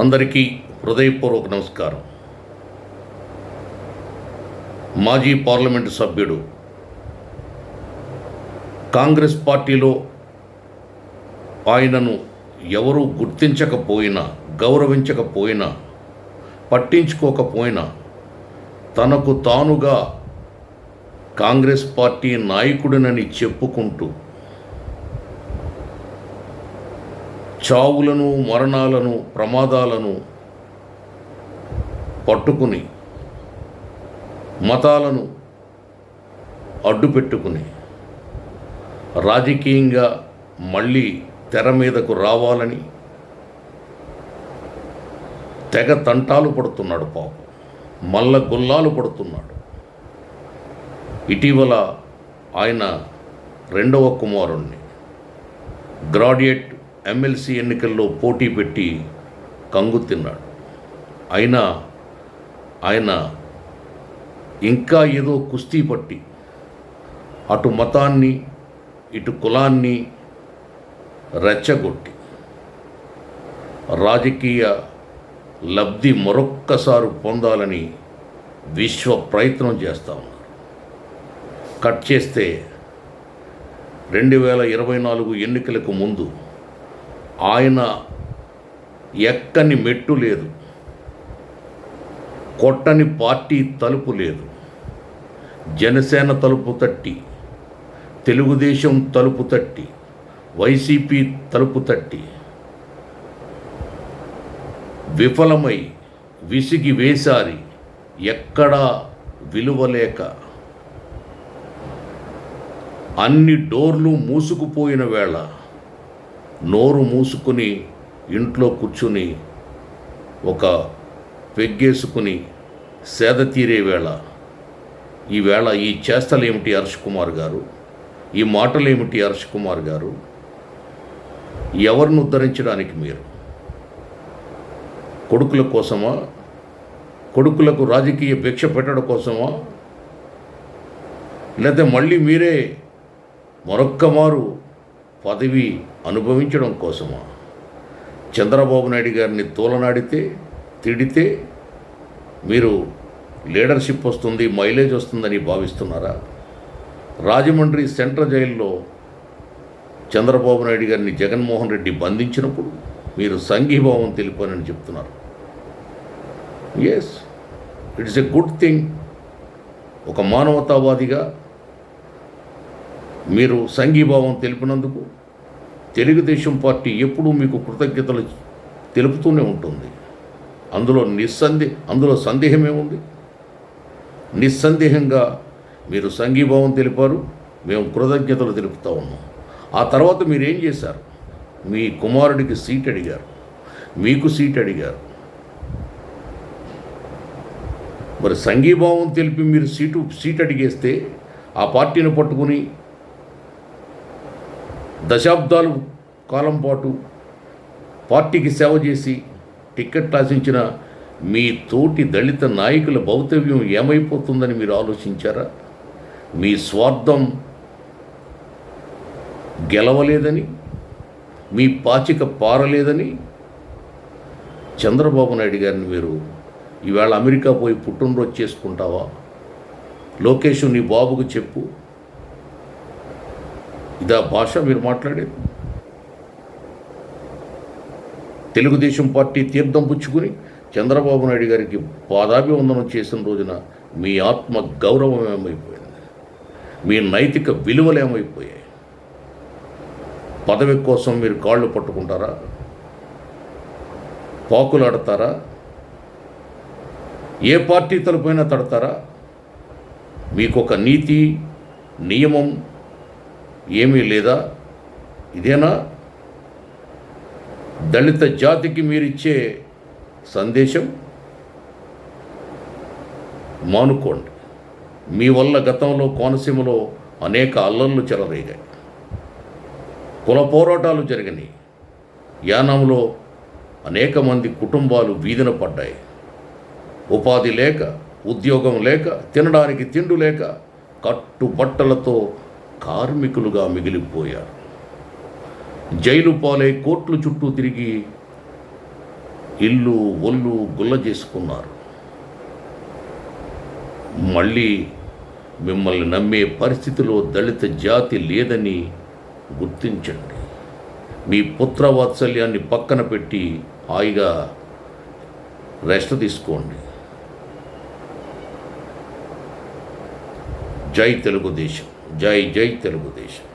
అందరికీ హృదయపూర్వక నమస్కారం. మాజీ పార్లమెంటు సభ్యుడు కాంగ్రెస్ పార్టీలో ఆయనను ఎవరూ గుర్తించకపోయినా గౌరవించకపోయినా పట్టించుకోకపోయినా తనకు తానుగా కాంగ్రెస్ పార్టీ నాయకుడినని చెప్పుకుంటూ చావులను మరణాలను ప్రమాదాలను పట్టుకుని మతాలను అడ్డుపెట్టుకుని రాజకీయంగా మళ్ళీ తెర మీదకు రావాలని తెగ తంటాలు పడుతున్నాడు పాపం. మల్ల గుల్లాలు పడుతున్నాడు. ఇటీవల ఆయన రెండవ కుమారుణ్ణి. గ్రాడ్యుయేట్ ఎమ్మెల్సీ ఎన్నికల్లో పోటీ పెట్టి కంగు తిన్నాడు. అయినా ఆయన ఇంకా ఏదో కుస్తీ పట్టి అటు మతాన్ని ఇటు కులాన్ని రెచ్చగొట్టి రాజకీయ లబ్ధి మరొక్కసారి పొందాలని విశ్వ ప్రయత్నం చేస్తా ఉన్నారు. కట్ చేస్తే రెండు వేల ఇరవై నాలుగు ఎన్నికలకు ముందు ఆయన ఎక్కని మెట్టు లేదు. కొట్టని పార్టీ తలుపు లేదు. జనసేన తలుపు తట్టి తెలుగుదేశం తలుపు తట్టి వైసీపీ తలుపు తట్టి విఫలమై విసిగి వేసారి ఎక్కడా విలువలేక అన్ని డోర్లు మూసుకుపోయిన వేళ నోరు మూసుకుని ఇంట్లో కూర్చుని ఒక పెగ్గేసుకుని సేద తీరే వేళ. ఈ వేళ ఈ చేష్టలేమిటి హర్ష్ కుమార్ గారు? ఈ మాటలేమిటి హర్ష్ కుమార్ గారు? ఎవరిని ఉద్ధరించడానికి మీరు? కొడుకుల కోసమా? కొడుకులకు రాజకీయ భిక్ష పెట్టడం కోసమా? లేదా మళ్ళీ మీరే మరొక్క మారు పదవి అనుభవించడం కోసమా? చంద్రబాబు నాయుడు గారిని తోలనాడితే తిడితే మీరు లీడర్షిప్ వస్తుంది మైలేజ్ వస్తుందని భావిస్తున్నారా? రాజమండ్రి సెంట్రల్ జైల్లో చంద్రబాబు నాయుడు గారిని జగన్మోహన్ రెడ్డి బంధించినప్పుడు మీరు సంఘీభావం తెలిపానని చెప్తున్నారు. Yes it's a good thing ఒక మానవతావాదిగా మీరు సంఘీభావం తెలిపినందుకు తెలుగుదేశం పార్టీ ఎప్పుడూ మీకు కృతజ్ఞతలు తెలుపుతూనే ఉంటుంది. అందులో నిస్సందే అందులో సందేహమేముంది నిస్సందేహంగా మీరు సంఘీభావం తెలిపారు. మేము కృతజ్ఞతలు తెలుపుతా ఉన్నాం. ఆ తర్వాత మీరు ఏం చేశారు? మీ కుమారుడికి సీట్ అడిగారు. మీకు సీట్ అడిగారు. మరి సంఘీభావం తెలిపి మీరు సీటు సీట్ అడిగేస్తే ఆ పార్టీని పట్టుకుని దశాబ్దాలు కాలం పాటు పార్టీకి సేవ చేసి టికెట్ ఆశించిన మీ తోటి దళిత నాయకుల భౌతవ్యం ఏమైపోతుందని మీరు ఆలోచించారా? మీ స్వార్థం గెలవలేదని మీ పాచిక పారలేదని చంద్రబాబు నాయుడు గారిని మీరు ఈవేళ అమెరికా పోయి పుట్టినరోజు చేసుకుంటావా? లోకేష్ నీ బాబుకు చెప్పు. ఇదా భాష మీరు మాట్లాడేది. తెలుగుదేశం పార్టీ తీర్థం పుచ్చుకుని చంద్రబాబు నాయుడు గారికి పాదాభివందనం చేసిన రోజున మీ ఆత్మ గౌరవం ఏమైపోయింది? మీ నైతిక విలువలు ఏమైపోయాయి? పదవి కోసం మీరు కాళ్ళు పట్టుకుంటారా? పాకులాడతారా? ఏ పార్టీ తరపుైనా తడతారా? మీకు ఒక నీతి నియమం ఏమీ లేదా? ఇదేనా? దళిత జాతికి మీరిచ్చే సందేశం? మానుకోండి. మీ వల్ల గతంలో కోనసీమలో అనేక అల్లర్లు చెలరేగాయి. కుల పోరాటాలు జరిగినాయి. యానంలో అనేక మంది కుటుంబాలు వీధిన పడ్డాయి. ఉపాధి లేక ఉద్యోగం లేక తినడానికి తిండు లేక కట్టుబట్టలతో కార్మికులుగా మిగిలిపోయారు. జైలు పాలై కోర్టుల చుట్టూ తిరిగి ఇల్లు ఒళ్ళు గుల్ల చేసుకున్నారు. మళ్ళీ మిమ్మల్ని నమ్మే పరిస్థితిలో దళిత జాతి లేదని గుర్తించండి. మీ పుత్ర వాత్సల్యాన్ని పక్కన పెట్టి హాయిగా రెస్ట్ తీసుకోండి. జై తెలుగుదేశం. జై జై తెలుగుదేశం